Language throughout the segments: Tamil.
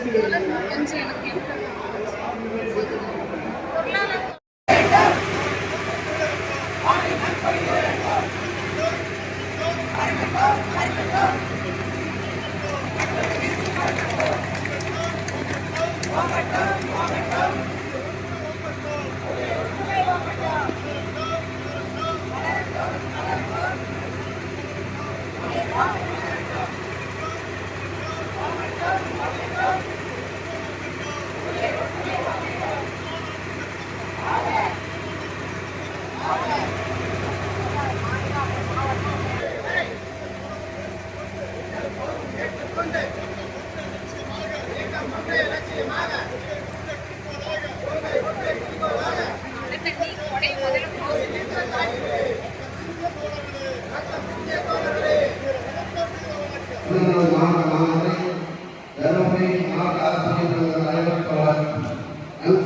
கொஞ்சம் எனக்கு பொருளாதார திருநெல்வேலி மாவட்ட மாணவரை தருமபுரி மாவட்ட ஆசிரியர் தலைவர் தோழர் எல்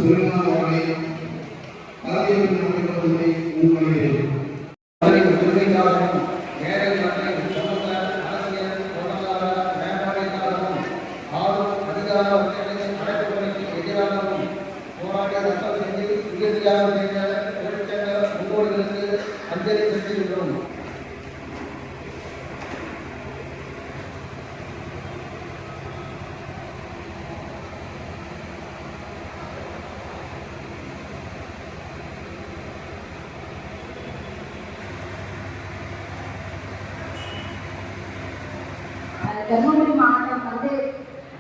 தர்மபுரி மாவட்டம் வந்து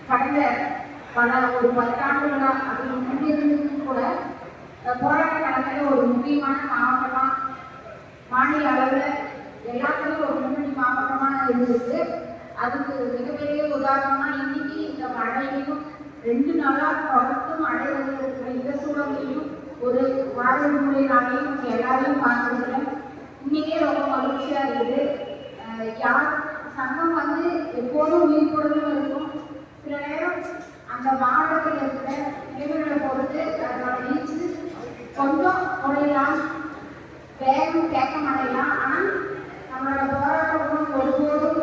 கடந்த பல ஒரு பத்தாண்டுகளாக அது முன்னிருந்தும் கூட போராட்ட காலத்தில் ஒரு முக்கியமான மாவட்டமாக மாநில அளவில் எல்லாத்துலேயும் ஒரு முன்னணி மாவட்டமாக இருந்திருக்கு அதுக்கு மிகப்பெரிய உதாரணமாக இன்னைக்கு இந்த மழையிலும் ரெண்டு நாளாக தொடர்ந்து மழை வந்திருக்கிற இந்த சூழலையும் ஒரு வார விடுமுறையினாலையும் நாளையும் எல்லாரையும் பார்த்துருக்கிறேன். இன்னைக்கே ரொம்ப மகிழ்ச்சியாக இருக்குது. யார் சங்கம் வந்து எப்போதும் உயிர்ப்புடன் இருக்கும். சில நேரம் அந்த மாவட்டத்தில் இருக்கிற நிகழ்வுகளை பொறுத்து அதனோட நீச்சு கொஞ்சம் குறையலாம். வேகம் கேட்க அடையலாம் ஆனால் நம்மளோட போராட்டம் ஒருபோதும்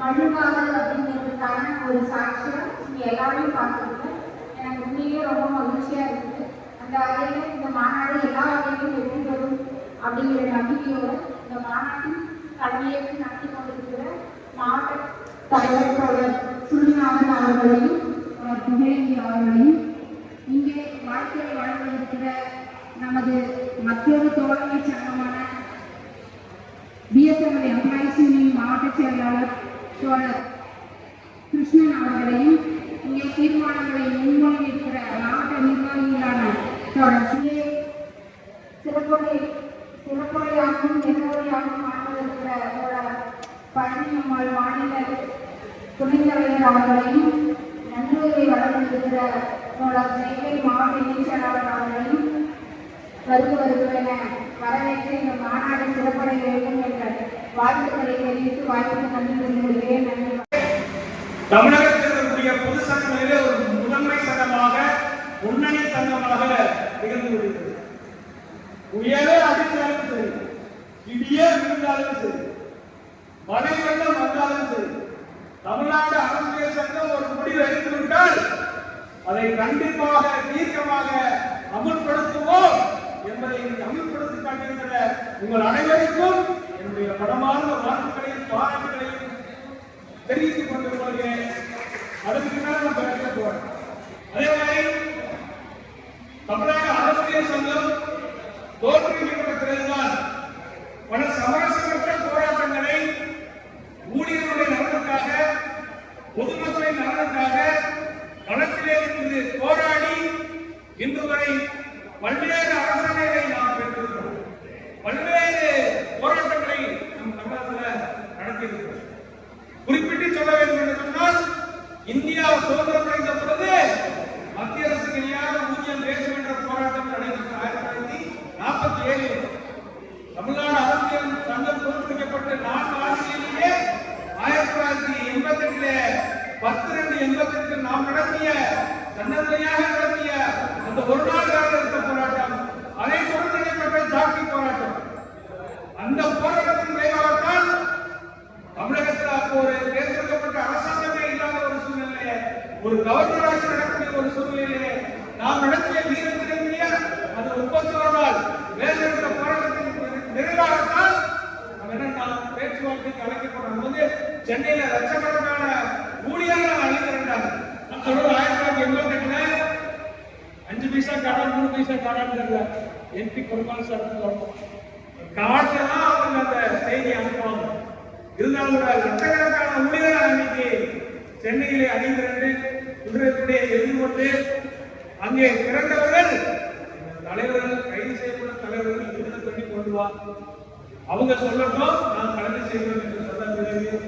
மழுவாது அப்படிங்கிறதுக்கான ஒரு சாட்சியம் நீங்கள் எல்லாரையும் பார்த்துருக்கோம். எனக்கு உண்மையிலேயே ரொம்ப மகிழ்ச்சியாக இருக்குது. அந்த வகையில் இந்த மாநாடு எல்லா வகையிலும் வெற்றி பெறும் அப்படிங்கிற நம்பிக்கையோடு இந்த மாநாட்டின் கல்வியை நடத்தி கொண்டு மாவட்ட தலைவர் தோழர் சுருநாதன் அவர்களையும் புகழேந்தி அவர்களையும் இங்கே வாழ்க்கையை வழங்கியிருக்கிற நமது மற்றொரு தோழமை சங்கமான பிஎஸ்என்எல் எம்ப்ளாயிஸ் யூனியன் மாவட்ட செயலாளர் தோழர் கிருஷ்ணன் அவர்களையும் இங்கே தீர்மானங்களை முன்மொழியிருக்கிற மாவட்ட நிர்வாகிகளான தோழர் சுரே சிறப்புரை சிறப்புரையாகவும் நெருமுறையாகவும் மாற்றிருக்கிற தோழர் பழனியம்மாள் மாநில துணைத்தலைவர் அவர்களையும் நன்றூரை வழங்கியிருக்கிற தோழர் நெய்வேலி மாவட்ட இணைச் அவர்களையும் வருக வருகவென வரவேற்று இந்த மாநாடு சிறப்படைய வேண்டும் என்ற வாழ்த்துக்களை தெரிவித்து வாய்ப்பு நன்றி கொள்கிறேன். நன்றி. தமிழகத்தில் இருக்கக்கூடிய பொது சங்கங்களிலே ஒரு முதன்மை சங்கமாக முன்னணி சங்கமாக திகழ்ந்து வருகிறது புயலே அடித்தாலும் சரி இடியே விழுந்தாலும் சரி. மழை வெள்ளம் வந்தாலும் சரி தமிழ்நாடு அரசியல் சங்கம் ஒரு முடிவு எடுத்துவிட்டால் அதை கண்டிப்பாக தீர்க்கமாக அமுல்படுத்துவோம் என்பதை அமுல்படுத்தி காட்டுகின்ற உங்கள் அனைவருக்கும் என்னுடைய படமார்ந்த வாழ்த்துக்களையும் பாராட்டுகளையும் தெரிவித்துக் கொண்டு வருகிறேன் அதுக்கு மேல நம்ம பேச போறோம் அதே மாதிரி தமிழக அரசியல் சங்கம் தோற்றுவிக்கப்பட்ட பிறகுதான் பல சமரசமற்ற போராட்டங்களை ஊழியர்களுடைய நலனுக்காக பொதுமக்களின் நலனுக்காக களத்திலே இருந்து போராடி இன்று வரை பல்வேறு அரசாணைகளை நாம் பெற்றிருக்கிறோம் பல்வேறு போராட்டங்களை நம் தமிழகத்தில் நடத்தியிருக்கிறோம் குறிப்பிட்டு சொல்ல வேண்டும் என்று சொன்னால் இந்தியா சுதந்திரம் அடைந்த பொழுது மத்திய அரசுக்கு இணையாக ஊதியம் வேண்டும் என்ற போராட்டம் நடைபெற்ற ஆயிரத்தி தொள்ளாயிரத்தி நாற்பத்தி ஏழில் தமிழ்நாடு அரசியல் சங்கம் தோற்றுவிக்கப்பட்ட நான்கு ஆண்டுகளிலேயே ஆயிரத்தி தொள்ளாயிரத்தி எண்பத்தி எட்டிலே பத்து ரெண்டு எண்பத்தி எட்டில் நாம் நடத்திய தன்னந்தனியாக நடத்திய அந்த ஒரு நாள் கால நிறுத்த போராட்டம் அதை தொடர்ந்து நடைபெற்ற ஜாக்கி போராட்டம் அந்த போராட்டத்தின் விளைவாகத்தான் தமிழகத்தில் அப்போ ஒரு தேர்ந்தெடுக்கப்பட்ட அரசாங்கமே இல்லாத ஒரு சூழ்நிலையை ஒரு கவர்னர் ஒரு சூழ்நிலையிலே நாம் நடத்திய வீரத்திலேயே அது முப்பத்தி ஒரு நாள். வேலைநிறுத்த போராட்டத்தின் நிறைவாகத்தான் நம்ம என்ன பேச்சுவார்த்தைக்கு அழைக்கப்படும் நம்ம சென்னையில லட்சக்கணக்கான ஊழியர்கள் அழைக்கிறாங்க நம்ம ஆயிரத்தி தொள்ளாயிரத்தி எண்பத்தி எட்டுல அஞ்சு பைசா காடா மூணு பைசா காடான்னு தெரியல. எம்பி பெருமாள் சார் அவங்க அந்த செய்தி அனுப்புவாங்க இருந்தாலும் லட்சக்கணக்கான ஊழியர்கள் அன்னைக்கு சென்னையிலே அணிந்திரண்டு குதிரைப்படையை எதிர்கொண்டு அங்கே திரண்டவர்கள் தலைவர்கள் கைது செய்யப்பட்ட தலைவர்கள் விடுதலை பண்ணி கொண்டு வா. அவங்க சொல்லட்டும் நான் கடமை செய்வேன் என்று சொன்ன பிறகு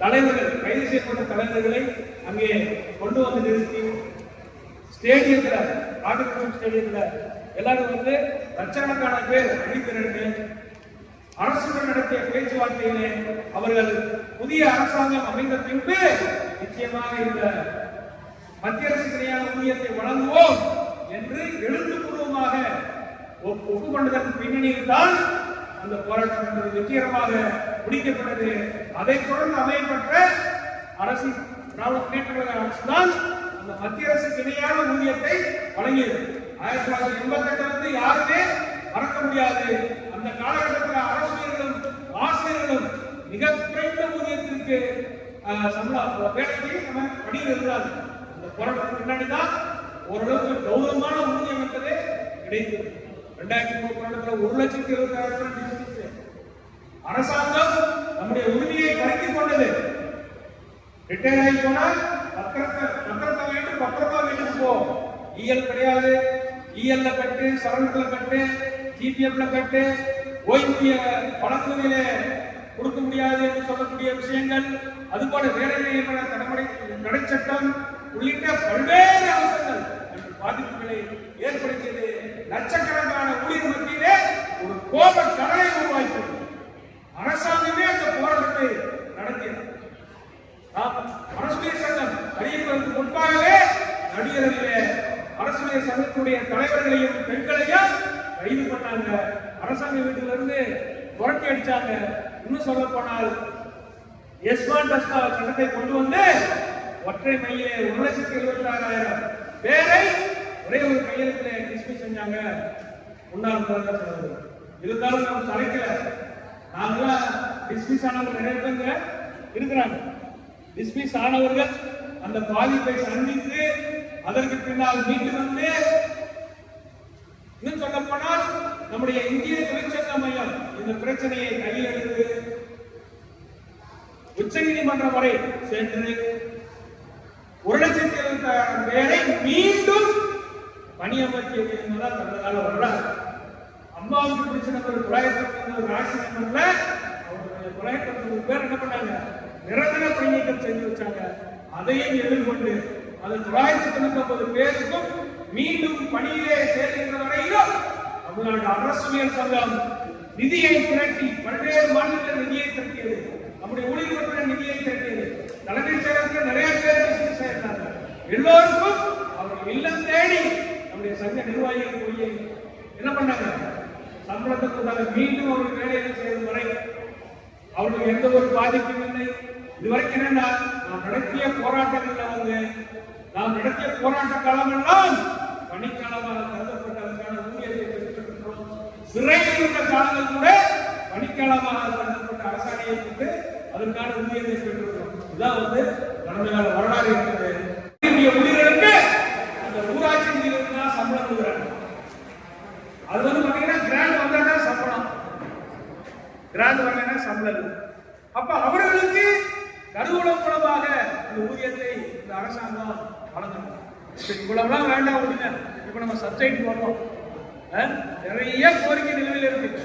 தலைவர்கள் கைது செய்யப்பட்ட தலைவர்களை அங்கே கொண்டு வந்து நிறுத்தி ஸ்டேடியத்தில் ராஜகிருஷ்ணன் ஸ்டேடியத்தில் எல்லாரும் வந்து லட்சக்கணக்கான பேர் அணிதிரண்டு அரசுடன் நடத்திய பேச்சுவார்த்தையிலே அவர்கள் புதிய அரசாங்கம் அமைந்த பின்பு நிச்சயமாக இந்த மத்திய அரசு இணையான ஊதியத்தை வழங்குவோம் என்று எழுத்துப்பூர்வமாக ஒப்பு- ஒப்புக்கொண்டதன் பின்னணியில் தான் அந்த போராட்டம் என்பது வெற்றிகரமாக முடிக்கப்பட்டது. அதைத் தொடர்ந்து அமையப்பட்ட அரசு திராவிட முன்னேற்ற கழக அரசு தான் அந்த மத்திய அரசுக்கு இணையான ஊதியத்தை வழங்கியது. ஆயிரத்தி தொள்ளாயிரத்தி எண்பத்தி எட்டு யாருமே மறக்க முடியாது. அந்த காலகட்டத்தில் அரசியர்களும் ஆசிரியர்களும் மிக குறைந்த ஊதியத்திற்கு சம்பளம் சம்பள வேலைக்கு நம்ம பணியில் இருந்தார்கள். அந்த போராட்டத்துக்கு பின்னாடி தான் ஓரளவுக்கு கௌரவமான ஊதியம் என்பதே கிடைத்தது. ரெண்டாயிரத்தி மூணு போராட்டத்தில் ஒரு லட்சத்தி இருபத்தாயிரம் டிஸ்மிஸ் அரசாங்கம் நம்முடைய உரிமையை பறித்துக் கொண்டது. ரிட்டையர் ஆகி போனா பத்திரத்தை பத்திரத்தை வாங்கிட்டு பத்திரமா வீட்டுக்கு போ. இஎல் கிடையாது. இஎல்ல கட்டு சரண்டர்ல கட்டு ஜிபிஎஃப்ல கட்டு ஓய்வூதிய வழங்குவதிலே கொடுக்க முடியாது என்று சொல்லக்கூடிய விஷயங்கள். அதுபோல வேலை நியமன தடமுறை தடை சட்டம் உள்ளிட்ட பல்வேறு அம்சங்கள் இன்று பாதிப்புகளை ஏற்படுத்தியது லட்சக்கணக்கான ஊழியர் மத்தியிலே ஒரு கோப கடலை உருவாக்கியது அரசாங்கமே அந்த போராட்டத்தை நடத்தியது. நாம் அரசியல் சங்கம் அறிவிப்பதற்கு முன்பாகவே நடிகர்களிலே அரசியல் சங்கத்துடைய தலைவர்களையும் பெண்களையும் கைது பண்ணாங்க. அரசாங்க வீட்டில இருந்து புரட்டி அடிச்சாங்க. இன்னும் சொல்ல போனால் எஸ்மான் சட்டத்தை கொண்டு வந்து ஒற்றை மையிலே ஒரு லட்சத்தி எழுபத்தி ஆறாயிரம் பேரை ஒரே ஒரு கையெழுத்திலே டிஸ்மிஸ் செஞ்சாங்க. முன்னாள் முதல்வர் இருந்தாலும் நம்ம சளைக்கல. நாங்களாம் டிஸ்மிஸ் ஆனவங்க நிறைய பேருங்க இருக்கிறாங்க. டிஸ்மிஸ் ஆனவர்கள் அந்த பாதிப்பை சந்தித்து அதற்கு பின்னால் மீண்டு வந்து இன்னும் சொல்ல போனால் நம்முடைய இந்திய தொழிற்சங்க மையம் இந்த பிரச்சனையை கையில் எடுத்து உச்ச நீதிமன்றம் வரை சென்று ஒரு லட்சத்தி இருபத்தாயிரம் பேரை மீண்டும் பணியமர்த்தியது என்பதால் கடந்த கால வரலாறு. அம்மாவுக்கு பிடிச்ச நம்பர் தொள்ளாயிரத்தி தொண்ணூறு ராசி நம்பர்ல அவருடைய தொள்ளாயிரத்தி பேர் என்ன பண்ணாங்க? நிரந்தர பணி செஞ்சு வச்சாங்க. அதையும் எதிர்கொண்டு அது தொள்ளாயிரத்தி தொண்ணூத்தி ஒன்பது பேருக்கும் மீண்டும் பணியிலே சேர்கின்ற வரையிலும் தமிழ்நாடு அரசியல் சங்கம் நிதியை திரட்டி பல்வேறு மாநில நிதியை திரட்டியது. நம்முடைய ஊழியர் நிதியை திரட்டியது. தலைமைச் செயலகத்தில் நிறைய எல்லோருக்கும் அவர்கள் இல்லம் தேடி நம்முடைய சங்க நிர்வாகிகள் போய் என்ன பண்ணாங்க? சம்பளத்துக்கு உண்டான மீண்டும் அவர்கள் வேலையை செய்யும் வரை அவர்களுக்கு எந்த ஒரு பாதிப்பும் இல்லை. இதுவரைக்கும் என்னன்னா நாம் நடத்திய போராட்டங்கள்ல வந்து நாம் நடத்திய போராட்ட காலம் எல்லாம் பணிக்காலமாக கருதப்பட்ட அதற்கான ஊதியத்தை பெற்றுக்கொண்டோம். சிறையில் உள்ள காலங்கள் கூட பணிக்காலமாக கருதப்பட்ட அரசாணையை கொண்டு அதற்கான ஊதியத்தை பெற்றுக்கொண்டோம். இதான் வந்து கடந்த கால வரலாறு இருக்கிறது ஊழியர்களுக்கு அந்த ஊராட்சி நிதியிலிருந்து தான் சம்பளம் கொடுக்குறாங்க. அது வந்து கிராண்ட் சம்பளம். கிராண்ட் சம்பளம். இல்லை. அவர்களுக்கு கருவூலம் மூலமாக இந்த ஊதியத்தை இந்த அரசாங்கம் வழங்கணும். இவ்வளவுலாம் வேண்டாம் விடுங்க இப்ப நம்ம சப்ஜெக்ட் வரோம் அஹ், நிறைய கோரிக்கை நிலுவையில் இருக்கு.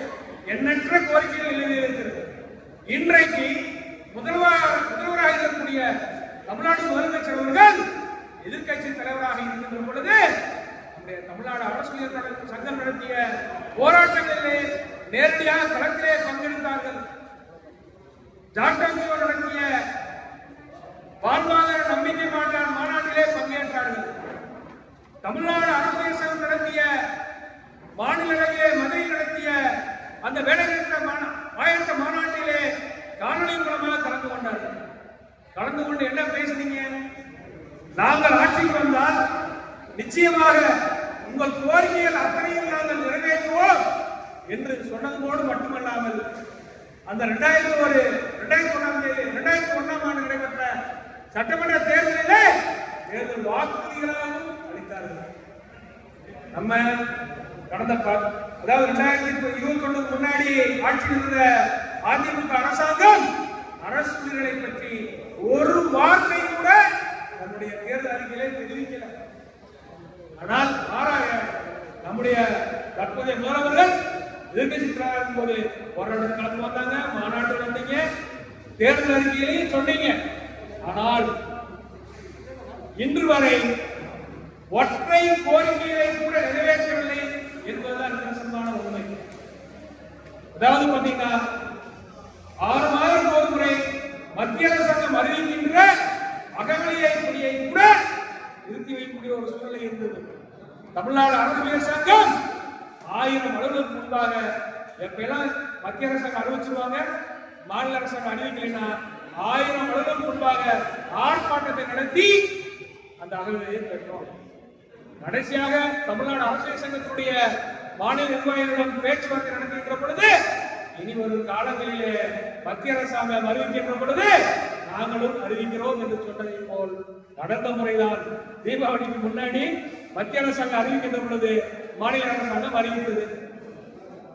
எண்ணற்ற கோரிக்கைகள் நிலுவையில் இருக்கிறது. இன்றைக்கு முதல்வர் முதல்வராக இருக்கக்கூடிய தமிழ்நாடு முதலமைச்சர் அவர்கள் எதிர்க்கட்சி தலைவராக இருக்கின்ற பொழுது நம்முடைய தமிழ்நாடு அரசு சங்கம் நடத்திய போராட்டங்களிலே நேரடியாக களத்திலே பங்கெடுத்தார்கள். ஜாக்டோஜியோ நடத்திய வாழ்வாதார நம்பிக்கை மாற்றான் மாநாட்டிலே பங்கேற்றார்கள். தமிழ்நாடு அரசியல் சங்கம் நடத்திய மாநில அளவிலே மதுரை நடத்திய அந்த வேலைநிறுத்த மாநா ஆயத்த மாநாட்டிலே காணொலி மூலமாக கலந்து கொண்டார்கள். கலந்து கொண்டு என்ன பேசுனீங்க? நாங்கள் ஆட்சிக்கு வந்தால் நிச்சயமாக உங்கள் கோரிக்கைகள் அத்தனையும் நாங்கள் நிறைவேற்றுவோம் என்று சொன்னதோடு மட்டுமல்லாமல் அந்த ரெண்டாயிரத்தி ஒரு ரெண்டாயிரத்தி ஒன்றாம் தேதி ரெண்டாயிரத்தி ஒன்றாம் ஆண்டு நடைபெற்ற சட்டமன்ற தேர்தலிலே தேர்தல் வாக்குறுதிகளாகவும் அளித்தார்கள். நம்ம கடந்த ப- அதாவது ரெண்டாயிரத்தி இருபத்தி ஒண்ணுக்கு முன்னாடி ஆட்சியில் இருந்த அதிமுக அரசாங்கம் அரசுகளை பற்றி ஒரு வார்த்தை கூட தன்னுடைய தேர்தல் அறிக்கையிலே தெரிவிக்கல. ஆனால் மாறாக நம்முடைய தற்போதைய மாணவர்கள் எதிர்கட்சி போது போராட்டம் கலந்து வந்தாங்க மாநாட்டு வந்தீங்க தேர்தல் அறிக்கையிலையும் சொன்னீங்க. ஆனால் இன்று வரை ஒற்றை கோரிக்கைகளை கூட நிறைவேற்றவில்லை என்பதுதான் நிதர்சனமான உண்மை. அதாவது பார்த்தீங்கன்னா ஆறு மாதம் ஒரு முறை மத்திய அரசாங்கம் அறிவிக்கின்ற அகவலியை கொடியை கூட நிறுத்தி வைக்கக்கூடிய ஒரு சூழ்நிலை இருந்தது தமிழ்நாடு அரசு சங்கம். ஆயிரம் அளவுக்கு முன்பாக எப்பெல்லாம் மத்திய அரசாங்கம் அறிவிச்சிருவாங்க? மாநில அரசாங்கம் அறிவிக்கலைன்னா ஆயிரம் அளவுக்கு முன்பாக ஆர்ப்பாட்டத்தை நடத்தி அந்த அகவலியை பெற்றோம். கடைசியாக தமிழ்நாடு அரசியல் சங்கத்தினுடைய மாநில நிர்வாகிகளிடம் பேச்சுவார்த்தை நடத்துகின்ற பொழுது இனி வரும் காலங்களிலே மத்திய அரசாங்கம் அறிவிக்கின்ற பொழுது நாங்களும் அறிவிக்கிறோம் என்று சொன்னதை போல் நடந்த முறைதான். தீபாவளிக்கு முன்னாடி மத்திய அரசாங்கம் அறிவிக்கின்ற பொழுது மாநில அரசாங்கம் அறிவித்தது.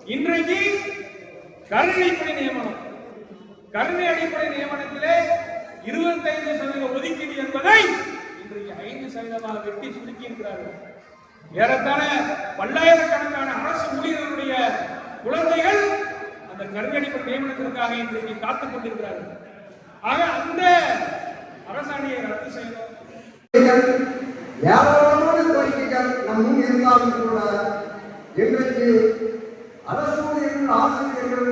இன்றைக்கு கருணை அடிப்படை நியமனம். கருணை அடிப்படை நியமனத்திலே இருபத்தைந்து சதவீத ஒதுக்கீடு என்பதை இன்றைக்கு ஐந்து சதவீதமாக வெட்டி சுருக்கி இருக்கிறார்கள். ஏறத்தாழ பல்லாயிரக்கணக்கான அரசு ஊழியர்களுடைய குழந்தைகள் அந்த கருணை நியமனத்திற்காக இன்றைக்கு காத்துக் கொண்டிருக்கிறார்கள். ஆக அந்த அரசாணையை ரத்து செய்யணும். ஏராளமான கோரிக்கைகள் நம் முன் இருந்தாலும் கூட இன்றைக்கு அரசு ஊழியர்கள் ஆசிரியர்கள்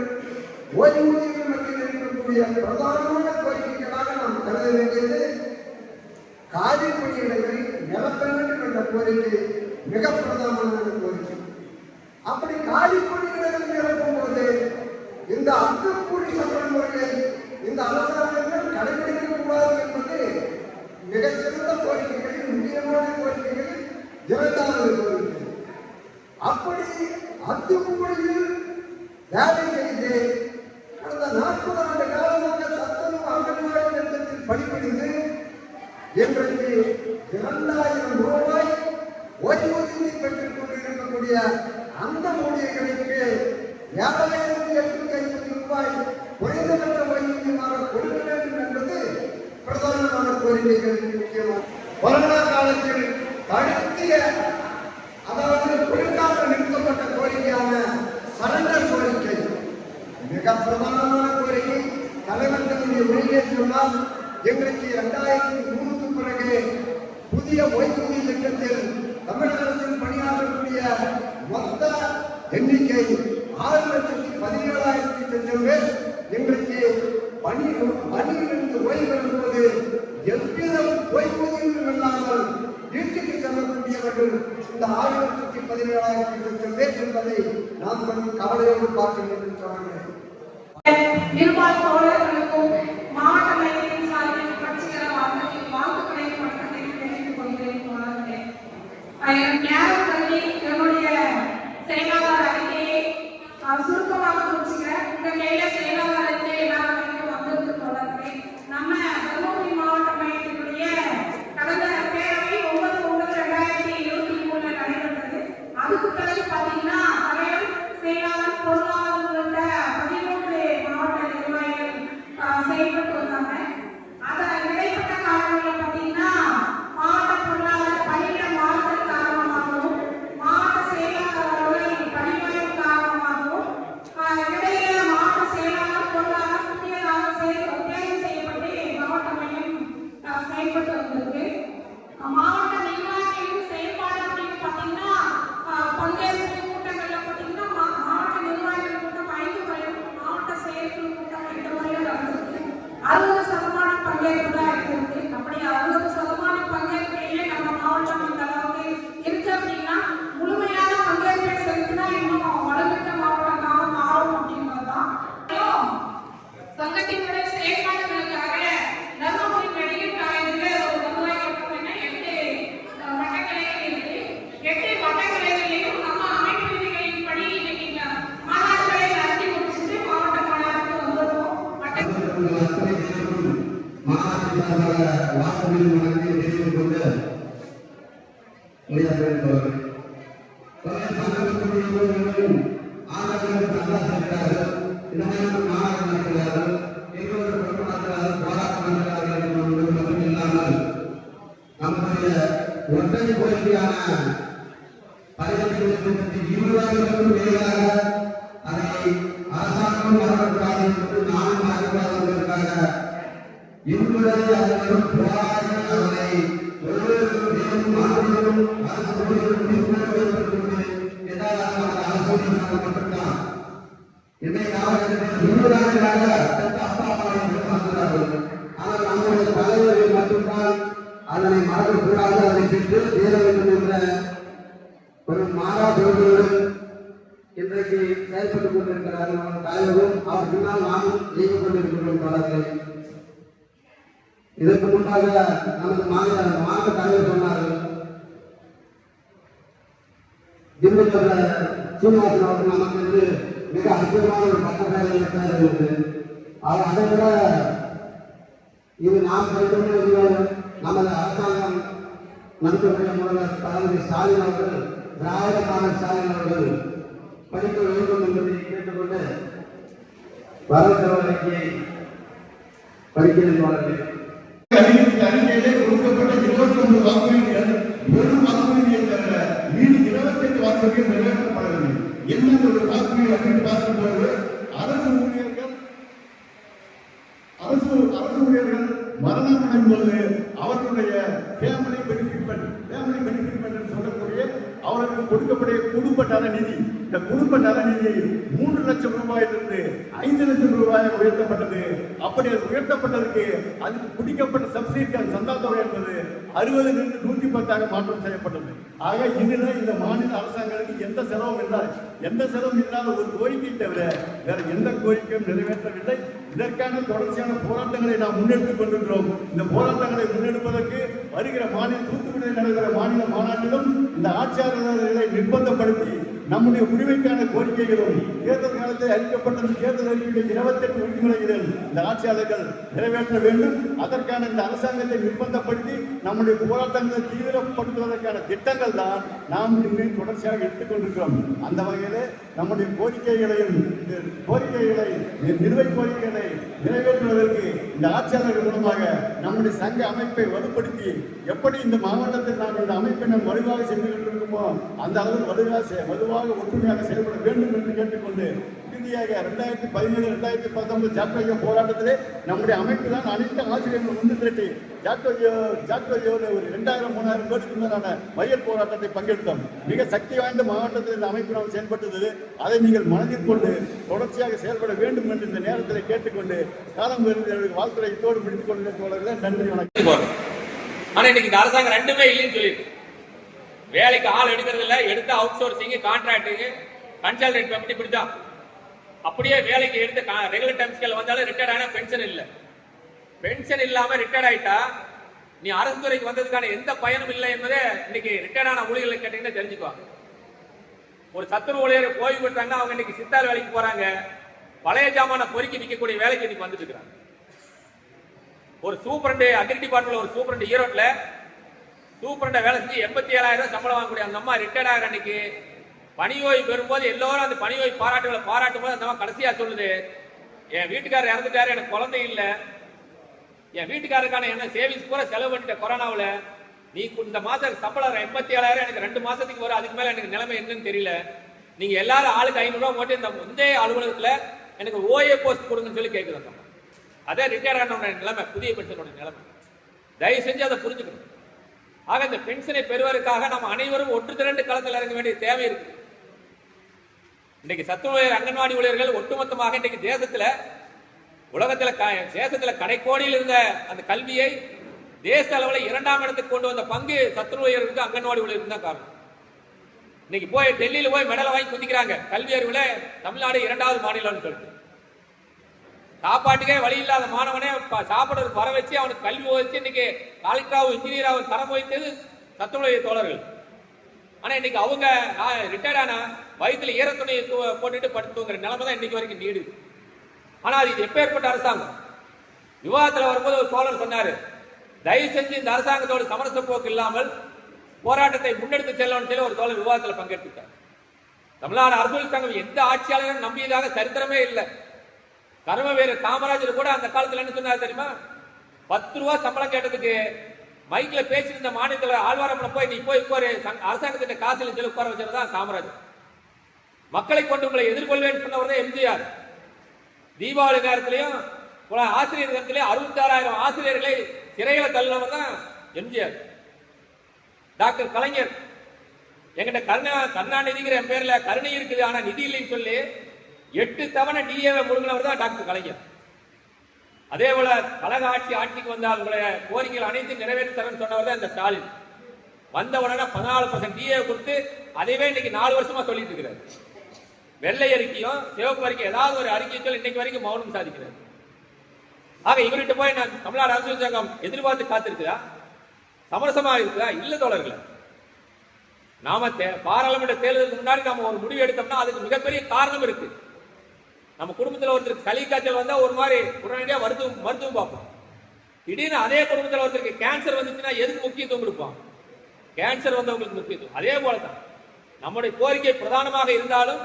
ஓய்வூதியர்கள் மத்தியில் இருக்கக்கூடிய பிரதானமான கோரிக்கைகளாக நாம் கருத வேண்டியது காலி பணியிடங்களை நிரப்ப வேண்டும் என்ற கோரிக்கை மிக பிரதானமான கோரிக்கை. அப்படி காலி பணியிடங்களை நிரப்பும் போது இந்த அத்துக்கூடி சம்பள முறையை இந்த அரசாங்கங்கள் கடைபிடிக்க கூடாது என்பது மிகச்சிறந்த கோரிக்கைகளில் முக்கியமான இரண்டாவது கோரிக்கை அப்படி அத்துக்கூடியில் வேலை செய்து கடந்த நாற்பது ஆண்டு காலமாக சத்துணவு அங்கன்வாடி நிலையத்தில் பணிபுரிந்து இன்றைக்கு இரண்டாயிரம் ரூபாய் ஓய்வூதியத்தை பெற்றுக் கொண்டிருக்கக்கூடிய அந்த ஊழியர்களுக்கு ஏழாயிரத்தி எட்நூத்தி ஐம்பது ரூபாய் குறைந்தபட்ச ஓய்வூதியமாக கொடுக்க வேண்டும் என்பது பிரதானமான கோரிக்கைகளில் முக்கியமான கொரோனா காலத்தில் தடுத்திய அதாவது கொடுக்காத நிறுத்தப்பட்ட கோரிக்கையான சரண்டர் கோரிக்கை மிக பிரதானமான கோரிக்கை தலைவர் தன்னுடைய உரையிலே சொன்னால் இன்றைக்கு இரண்டாயிரத்தி மூணுக்கு பிறகு புதிய ஓய்வூதிய திட்டத்தில் தமிழக அரசில் பணியாற்றக்கூடிய மொத்த எண்ணிக்கை ஆறு லட்சத்தி பதினேழாயிரத்தி லட்சம் பேர் இன்றைக்கு பணி பணியிலிருந்து ஓய்வு பெறும்போது எவ்வித ஓய்வூதியம் இல்லாமல் வீட்டுக்கு செல்லக்கூடியவர்கள் இந்த ஆறு லட்சத்தி பதினேழாயிரத்தி லட்சம் பேர் என்பதை நாம் கவலையோடு பார்க்க வேண்டும் நிர்வாகம் favor சார்பாக வாக்குறுதி வழங்கி தெரிவித்துக் கொண்டு வெளியாகிறவர்கள் சங்கத்தின் ஆதரவு சந்தா செலுத்தார்கள் இந்த மாதிரி மாநாடு நடத்துகிறார்கள் எங்களோட குடும்ப நடத்துகிறார்கள் போராட்டம் நடத்துகிறார்கள் என்பது மட்டும் இல்லாமல் நம்முடைய ஒற்றை கோரிக்கையான பதினெட்டு இருபதாயிரத்துக்கும் மேலாக அதை அரசாங்கம் வரக்கூடாது என்று நானும் அறிவாளர்களுக்காக இன்றுவரை அவர்களும் போராடி அதனை ஒவ்வொருவரும் மாநிலங்களும் அரசு ஊழியர்களும் நிறைவேற்றுவது எதாவது அரசு மட்டும்தான் என்னை ஆனால் நம்முடைய தலைவர்கள் மட்டும்தான் அதனை மறக்கக்கூடாது அதை பெற்று தீர வேண்டும் என்ற ஒரு மாறா தோல்வியோடு இன்றைக்கு செயல்பட்டுக் கொண்டிருக்கிறார்கள் நம்ம தலைவரும் அவர் பின்னால் நாமும் இயங்கிக் கொண்டிருக்கிறோம் பாடல்கள் இதற்கு முன்பாக நமது மாநில மாநில தலைவர் சொன்னார்கள் திண்டுக்கல்ல சீனிவாசன் அவர்கள் நமக்கு மிக அற்புதமான ஒரு பட்ட வேலை அவர் அதை விட இது நாம் படிக்கணும் நமது அரசாங்கம் நடத்தக்கூடிய முதல்வர் தளபதி ஸ்டாலின் அவர்கள் திராவிட மாடல் ஸ்டாலின் அவர்கள் படிக்க வேண்டும் என்பதை கேட்டுக்கொண்டு வரவு அறிக்கையை படிக்கிறேன் அறிக்கையிலே கொடுக்கப்பட்ட இருபத்தி ஒன்பது வாக்குறுதிகள் வெறும் வாக்குறுதியை தவிர மீது இருபத்தி எட்டு வாக்குறுதிகள் நிறைவேற்றப்படவில்லை. என்ன ஒரு வாக்குறுதி அரசு ஊழியர்கள் அரசு அரசு ஊழியர்கள் மரணம் அடையும் அவர்களுடைய family benefit fund family benefit fund சொல்லக்கூடிய அவர்களுக்கு கொடுக்கப்படைய குடும்ப நல நிதி. இந்த குடும்ப நல நிதி மூன்று லட்சம் ரூபாயிலிருந்து ஐந்து லட்சம் ரூபாய் உயர்த்தப்பட்டது. அப்படி அது உயர்த்தப்பட்டதற்கு அதுக்கு பிடிக்கப்பட்ட சப்சிடி சந்தா தொகை என்பது அறுபதிலிருந்து நூத்தி பத்தாக மாற்றம் செய்யப்பட்டது. ஆக இதில் இந்த மாநில அரசாங்கங்களுக்கு எந்த செலவும் இல்லை எந்த செலவும் இல்லாத ஒரு கோரிக்கை தவிர வேற எந்த கோரிக்கையும் நிறைவேற்றவில்லை. இதற்கான தொடர்ச்சியான போராட்டங்களை நாம் முன்னெடுத்துக் கொண்டிருக்கிறோம். இந்த போராட்டங்களை முன்னெடுப்பதற்கு வருகிற மாநில தூத்துக்குடியில் நடைபெற மாநில மாநாட்டிலும் இந்த ஆட்சியாளர்களை நிர்பந்தப்படுத்தி நம்முடைய உரிமைக்கான கோரிக்கைகளும் தேர்தல் காலத்தில் அறிவிக்கப்பட்ட தேர்தல் அறிக்கையுடைய இருபத்தி எட்டு இந்த ஆட்சியாளர்கள் நிறைவேற்ற வேண்டும். அதற்கான இந்த அரசாங்கத்தை நிர்பந்தப்படுத்தி நம்முடைய போராட்டங்களை தீவிரப்படுத்துவதற்கான திட்டங்கள் தான் நாம் இன்று தொடர்ச்சியாக எடுத்துக்கொண்டிருக்கிறோம். அந்த வகையில் நம்முடைய கோரிக்கைகளையும் கோரிக்கைகளை நிறுவை கோரிக்கைகளை நிறைவேற்றுவதற்கு இந்த ஆட்சியாளர்கள் மூலமாக நம்முடைய சங்க அமைப்பை வலுப்படுத்தி எப்படி இந்த மாவட்டத்தில் நாம் இந்த அமைப்பை நாம் வலுவாக சென்று கொண்டிருக்கோமோ அந்த அளவில் வலுவாக வலுவாக ஒற்றுமையாக செயல்பட வேண்டும் என்று கேட்டுக்கொண்டு இறுதியாக ரெண்டாயிரத்தி பதினேழு ரெண்டாயிரத்தி பத்தொன்பது ஜாக்டோஜியோ போராட்டத்திலே நம்முடைய அமைப்பு தான் அனைத்து ஆசிரியர்கள் ஒன்று திரட்டி ஜாக்டோஜியோ ஜாக்டோஜியோவில் ஒரு ரெண்டாயிரம் மூணாயிரம் பேருக்கு மேலான மையல் போராட்டத்தை பங்கெடுத்தோம். மிக சக்தி வாய்ந்த மாவட்டத்தில் இந்த அமைப்பு நாம் செயல்பட்டது. அதை நீங்கள் மனதில் கொண்டு தொடர்ச்சியாக செயல்பட வேண்டும் என்று இந்த நேரத்தில் கேட்டுக்கொண்டு காலம் விருந்தினர்களுக்கு வாழ்த்துறை தோடு முடித்துக் கொள்கிற நன்றி வணக்கம். ஆனா இன்னைக்கு இந்த அரசாங்கம் ரெண்டுமே இல்லைன்னு சொல்லிருக்கு வேலைக்கு ஆள் எடுக்கிறது இல்லை எடுத்த அவுட் சோர்சிங் கான்ட்ராக்டிங் கன்சல்டன்ட் எப்படி இப்படிதான் அப்படியே வேலைக்கு எடுத்து ரெகுலர் டைம் ஸ்கேல் வந்தாலும் ரிட்டையர்ட் ஆனால் பென்ஷன் இல்லை. பென்ஷன் இல்லாமல் ரிட்டையர்ட் ஆயிட்டா நீ அரசு துறைக்கு வந்ததுக்கான எந்த பயனும் இல்லை என்பதை இன்னைக்கு ரிட்டையர்ட் ஆன ஊழியர்களை கேட்டீங்கன்னா தெரிஞ்சுக்குவாங்க. ஒரு சத்துரு ஊழியர் ஓய்வு பெற்றாங்கன்னா அவங்க இன்னைக்கு சித்தார் வேலைக்கு போறாங்க பழைய ஜாமான பொறுக்கி விற்கக்கூடிய வேலைக்கு இன்னைக்கு வந்துட்டு இருக்கிறாங்க ஒரு சூப்பரண்டு அக்ரி டிபார்ட்மெண்ட்ல ஒரு சூப்பரண்டு ஈரோட்டில் சூப்பரண்ட வேலை செஞ்சு எண்பத்தி ஏழாயிரம் சம்பளம் வாங்கக்கூடிய அந்த அம்மா ரிட்டையர்ட் ஆகிற அன்னைக்கு பணி ஓய்வு பெறும்போது எல்லோரும் அந்த பணி ஓய்வு பாராட்டுகளை பாராட்டும் போது அந்த கடைசியாக கடைசியா சொல்லுது என் வீட்டுக்காரர் இறந்துட்டாரு எனக்கு குழந்தை இல்லை. என் வீட்டுக்காரருக்கான என்ன சேவிங்ஸ் பூரா செலவு பண்ணிட்டேன் கொரோனாவில். நீ கு- இந்த மாதம் சம்பளம் எண்பத்தி ஏழாயிரம் எனக்கு ரெண்டு மாசத்துக்கு வரும் அதுக்கு மேல எனக்கு நிலைமை என்னன்னு தெரியல. நீங்க எல்லாரும் ஆளுக்கு ஐநூறுரூவா போட்டு இந்த முந்தைய அலுவலகத்துல எனக்கு ஓஏ போஸ்ட் கொடுங்கன்னு சொல்லி கேட்குது அதே ரிட்டையர் ஆனவங்க நிலைமை புதிய பென்ஷனோட நிலைமை. தயவு செஞ்சு அதை புரிஞ்சுக்கணும். ஆக இந்த பென்ஷனை பெறுவதற்காக நம்ம அனைவரும் ஒன்று திரண்டு களத்தில் இறங்க வேண்டிய தேவை இருக்குது இன்னைக்கு சத்துணவு அங்கன்வாடி ஊழியர்கள் ஒட்டுமொத்தமாக இன்னைக்கு தேசத்துல உலகத்துல க- தேசத்துல கடைக்கோடியில் இருந்த அந்த கல்வியை தேச அளவில் இரண்டாம் இடத்துக்கு கொண்டு வந்த பங்கு சத்துணவு அங்கன்வாடி ஊழியருக்கு தான் காரணம். இன்னைக்கு போய் டெல்லியில போய் மெடலை வாங்கி குதிக்கிறாங்க. கல்வி அறிவுல தமிழ்நாடு இரண்டாவது மாநிலம்னு சொல்லிட்டு. சாப்பாட்டுக்கே வழி இல்லாத மாணவனே ப- வர வச்சு அவனுக்கு கல்வி வச்சு இன்னைக்கு கலெக்டராகவும் இன்ஜினியராகவும் தரம் வைத்தது சத்துணவு தோழர்கள். ஆனா இன்னைக்கு அவங்க ரிட்டையர்ட் ஆனா வயிற்றுல ஈரத்துணை போட்டுட்டு படுத்துங்கிற நிலைமை தான் இன்னைக்கு வரைக்கும் நீடு ஆனா அது இது எப்பேற்பட்ட அரசாங்கம்? விவாதத்தில் வரும்போது ஒரு தோழர் சொன்னாரு தயவு செஞ்சு இந்த அரசாங்கத்தோட சமரச போக்கு இல்லாமல் போராட்டத்தை முன்னெடுத்து செல்லணும்னு சொல்லி ஒரு தோழர் விவாதத்தில் பங்கெடுத்துட்டார். தமிழ்நாடு அரசியல் சங்கம் எந்த ஆட்சியாளரும் நம்பியதாக சரித்திரமே இல்லை. கர்ம வீரர் காமராஜர் கூட அந்த காலத்தில் என்ன சொன்னார் தெரியுமா? பத்து ரூபா சம்பளம் கேட்டதுக்கு மைக்ல பேசியிருந்த மாநிலத்தில் ஆழ்வாரப்பணம் போய் நீ போய் உட்காரு. அரசாங்கத்திட்ட காசு இல்லைன்னு சொல்லி உட்கார வச்சது தான் காமராஜர் மக்களை கொண்டு உங்களை எதிர்கொள்வேன்னு சொன்னவர் தான் எம்ஜிஆர் தீபாவளி நேரத்திலையும் பல ஆசிரியர் தினத்திலே அறுபத்தாறாயிரம் ஆசிரியர்களை சிறையில தள்ளினவர் தான் எம்ஜிஆர். டாக்டர் கலைஞர். என்கிட்ட கருணா கருணாநிதிங்கிற என் பேர்ல கருணை இருக்குது ஆனா நிதி இல்லைன்னு சொல்லி எட்டு தவணை டிஏவை முழுங்கினவர் தான் டாக்டர் கலைஞர். அதே போல கழக ஆட்சி ஆட்சிக்கு வந்தால் உங்களுடைய கோரிக்கைகள் அனைத்தும் நிறைவேற்றி தரேன்னு சொன்னவர் தான் இந்த ஸ்டாலின். வந்த உடனே பதினாலு பர்சன்ட் டிஏ கொடுத்து அதைவே இன்னைக்கு நாலு வருஷமா சொல்லிட்டு இருக்கிறார். வெள்ளை அறிக்கையும் சிவப்பு அறிக்கை ஏதாவது ஒரு அறிக்கை சொல்லி இன்னைக்கு வரைக்கும் மௌனம் சாதிக்கிறார். ஆக இவர்கிட்ட போய் நான் தமிழ்நாடு அரசியல் சங்கம் எதிர்பார்த்து காத்திருக்குதா? சமரசமா இருக்குதா? இல்ல தோழர்களே. நாம தே- பாராளுமன்ற தேர்தலுக்கு முன்னாடி நாம ஒரு முடிவு எடுத்தோம்னா அதுக்கு மிகப்பெரிய காரணம் இருக்குது நம்ம குடும்பத்தில் ஒருத்தருக்கு சளி காய்ச்சல் வந்தா ஒரு மாதிரி உடனடியாக மருத்துவம் மருத்துவம் பார்ப்போம். திடீர்னு அதே குடும்பத்தில் ஒருத்தருக்கு கேன்சர் வந்துச்சுன்னா எதுக்கு முக்கியத்துவம் கொடுப்போம்? கேன்சர் வந்தவங்களுக்கு முக்கியத்துவம். அதே போல தான் நம்முடைய கோரிக்கை பிரதானமாக இருந்தாலும்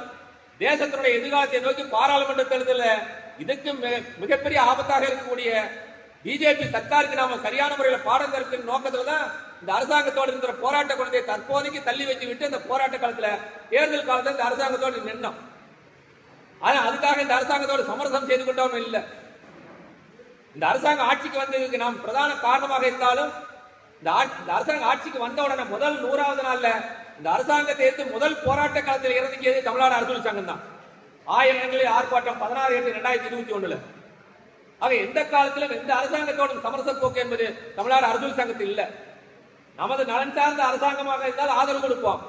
தேசத்தினுடைய எதிர்காலத்தை நோக்கி பாராளுமன்ற தேர்தலில் இதுக்கு மிக- மிகப்பெரிய ஆபத்தாக இருக்கக்கூடிய பிஜேபி சர்க்காருக்கு நாம சரியான முறையில் பாடம் தருக்கிற நோக்கத்தில் தான் இந்த அரசாங்கத்தோடு இருக்கிற போராட்ட குழந்தையை தற்போதைக்கு தள்ளி வச்சு விட்டு இந்த போராட்ட காலத்தில் தேர்தல் காலத்தில் இந்த அரசாங்கத்தோடு நின்னோம். ஆனால் அதுக்காக இந்த அரசாங்கத்தோடு சமரசம் செய்து கொண்டவனும் இல்லை. இந்த அரசாங்கம் ஆட்சிக்கு வந்ததுக்கு நாம் பிரதான காரணமாக இருந்தாலும் இந்த இந்த அரசாங்கம் ஆட்சிக்கு வந்த உடனே முதல் நூறாவது நாள்ல இந்த அரசாங்கத்தை எதிர்த்து முதல் போராட்ட காலத்தில் இறங்கியது தமிழ்நாடு அரசியல் சங்கம் தான். ஆயிரம் இடங்களில் ஆர்ப்பாட்டம் பதினாறு எட்டு ரெண்டாயிரத்தி இருபத்தி ஒண்ணுல. ஆக எந்த காலத்திலும் எந்த அரசாங்கத்தோடும் சமரச போக்கு என்பது தமிழ்நாடு அரசியல் சங்கத்தில் இல்லை. நமது நலன் சார்ந்த அரசாங்கமாக இருந்தால் ஆதரவு கொடுப்போம்.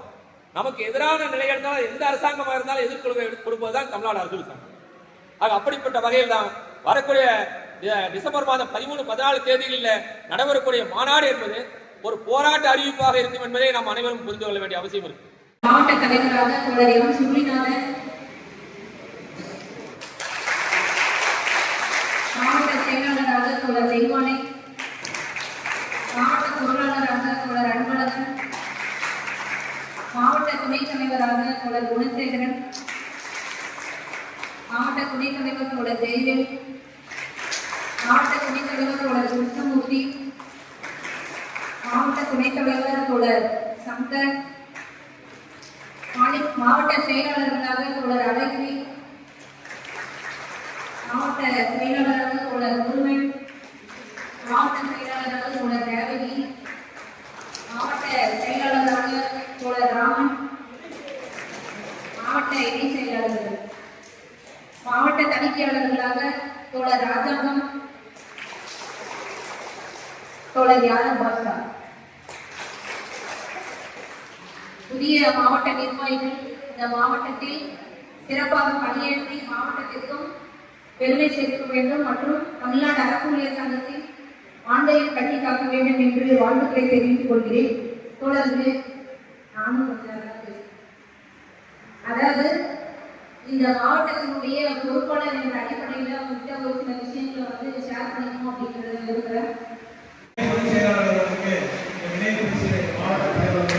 நமக்கு எதிரான நிலை எடுத்தாலும் எந்த அரசாங்கமாக இருந்தாலும் எதிர்கொள்கை கொடுப்பதுதான் தமிழ்நாடு அரசியல் சங்கம் ஆக அப்படிப்பட்ட வகையில் தான் வரக்கூடிய டிசம்பர் மாதம் பதிமூணு பதினாலு தேதிகளில் நடைபெறக்கூடிய மாநாடு என்பது ஒரு போராட்ட அறிவிப்பாக இருக்கும் என்பதை நாம் அனைவரும் புரிந்து கொள்ள வேண்டிய அவசியம் இருக்கு. மாவட்ட தலைவராக தோழர் எம். மாவட்ட செயலாளராக தோழர் தெய்வானை மாவட்ட பொருளாளராக தோழர் அன்பழகன் மாவட்ட ராஜன் தலைவராக தோழர் குணசேகரன் மாவட்ட துணைத் தலைவர் தோழர் ஜெயவேல் மாவட்ட துணைத் தலைவர் தோழர் கிருஷ்ணமூர்த்தி மாவட்ட துணைத் தலைவர் தோழர் சங்கர் மாவட்ட செயலாளர்களாக தோழர் அழகிரி. மாவட்ட செயலாளராக தோழர் முருகன். மாவட்ட செயலாளராக தோழர் ரேவதி மாவட்ட செயலாளராக தோழர் ராமன் மாவட்ட இணை செயலாளர்கள் மாவட்ட தணிக்கையாளர்களாக தோழர் ராஜாங்கம் தோழர் யாதவ் பாஷா புதிய மாவட்ட நிர்வாகிகள் இந்த மாவட்டத்தில் சிறப்பாக பணியாற்றி மாவட்டத்திற்கும் பெருமை சேர்க்க வேண்டும் மற்றும் தமிழ்நாடு அரசூழியர் சங்கத்தில் ஆண்டையில் கட்டி காக்க வேண்டும் என்று வாழ்த்துக்களை தெரிவித்துக் கொள்கிறேன். தொடர்ந்து நானும் கொஞ்சம் அதாவது இந்த மாவட்டத்தினுடைய பொறுப்பாளர் என்ற அடிப்படையில் உங்ககிட்ட ஒரு சில விஷயங்களை வந்து ஷேர் பண்ணிக்கணும் அப்படிங்கிறத விரும்புகிறேன் பொதுச் செயலாளர் அவர்களுக்கு இந்த நினைவு பரிசிலை மாவட்ட தலைவர்கள்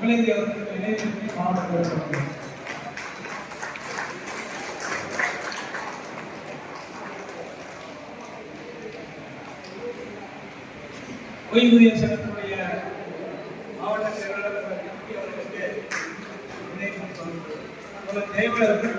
புகழேந்தி அவர்களுக்கு நினைவு மாவட்ட தலைவர் சங்கத்தினுடைய மாவட்ட செயலாளர் எம்பி அவர்களுக்கு நினைவு பரிசு வழங்குகிறது. அவர் தேவலர்கள்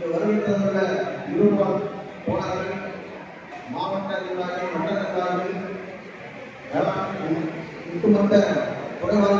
இங்கு வருகை இருவர் தோழர்கள் மாவட்ட நிர்வாகிகள் மண்டல நிர்வாகிகள் ஒட்டுமொத்த குறைவாக